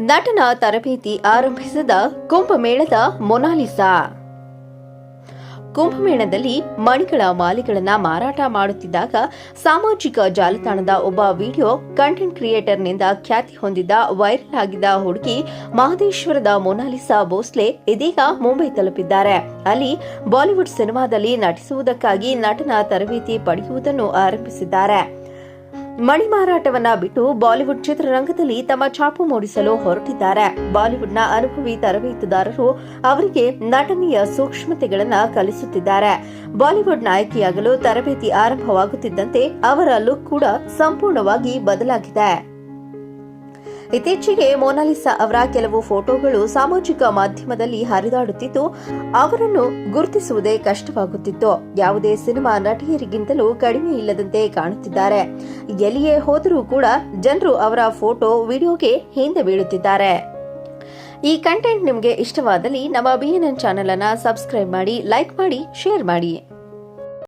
ನಟನ ತರಬೇತಿ ಆರಂಭಿಸಿದ ಕುಂಭಮೇಳದ ಮೊನಾಲಿಸಾ. ಕುಂಭಮೇಳದಲ್ಲಿ ಮಣಿಗಳ ಮಾಲೆಗಳನ್ನ ಮಾರಾಟ ಮಾಡುತ್ತಿದ್ದಾಗ ಸಾಮಾಜಿಕ ಜಾಲತಾಣದ ಒಬ್ಬ ವಿಡಿಯೋ ಕಂಟೆಂಟ್ ಕ್ರಿಯೇಟರ್ನಿಂದ ಖ್ಯಾತಿ ಹೊಂದಿದ್ದ ವೈರಲ್ ಆಗಿದ್ದ ಹುಡುಗಿ ಮಹದೇಶ್ವರದ ಮೊನಾಲಿಸಾ ಭೋಸ್ಲೆ ಇದೀಗ ಮುಂಬೈ ತಲುಪಿದ್ದಾರೆ. ಅಲ್ಲಿ ಬಾಲಿವುಡ್ ಸಿನಿಮಾದಲ್ಲಿ ನಟಿಸುವುದಕ್ಕಾಗಿ ನಟನ ತರಬೇತಿ ಪಡೆಯುವುದನ್ನು ಆರಂಭಿಸಿದ್ದಾರೆ. ಮಣಿ ಮಾರಾಟವನ್ನ ಬಿಟ್ಟು ಬಾಲಿವುಡ್ ಚಿತ್ರರಂಗದಲ್ಲಿ ತಮ್ಮ ಛಾಪು ಮೂಡಿಸಲು ಹೊರಟಿದ್ದಾರೆ. ಬಾಲಿವುಡ್ನ ಅನುಭವಿ ತರಬೇತುದಾರರು ಅವರಿಗೆ ನಟನೆಯ ಸೂಕ್ಷ್ಮತೆಗಳನ್ನು ಕಲಿಸುತ್ತಿದ್ದಾರೆ. ಬಾಲಿವುಡ್ ನಾಯಕಿಯಾಗಲು ತರಬೇತಿ ಆರಂಭವಾಗುತ್ತಿದ್ದಂತೆ ಅವರ ಲುಕ್ ಕೂಡ ಸಂಪೂರ್ಣವಾಗಿ ಬದಲಾಗಿದೆ. ಇತ್ತೀಚೆಗೆ ಮೊನಾಲಿಸಾ ಅವರ ಕೆಲವು ಫೋಟೋಗಳು ಸಾಮಾಜಿಕ ಮಾಧ್ಯಮದಲ್ಲಿ ಹರಿದಾಡುತ್ತಿದ್ದು, ಅವರನ್ನು ಗುರುತಿಸುವುದೇ ಕಷ್ಟವಾಗುತ್ತಿತ್ತು. ಯಾವುದೇ ಸಿನಿಮಾ ನಟಿಯರಿಗಿಂತಲೂ ಕಡಿಮೆ ಇಲ್ಲದಂತೆ ಕಾಣುತ್ತಿದ್ದಾರೆ. ಎಲ್ಲಿಯೇ ಹೋದರೂ ಕೂಡ ಜನರು ಅವರ ಫೋಟೋ, ವಿಡಿಯೋಗೆ ಹಿಂದೆ ಬೀಳುತ್ತಿದ್ದಾರೆ. ಈ ಕಂಟೆಂಟ್ ನಿಮಗೆ ಇಷ್ಟವಾದಲ್ಲಿ ನಮ್ಮ ಬಿಎನ್ಎನ್ ಚಾನೆಲ್ ಅನ್ನು ಸಬ್ಸ್ಕ್ರೈಬ್ ಮಾಡಿ, ಲೈಕ್ ಮಾಡಿ, ಶೇರ್ ಮಾಡಿ.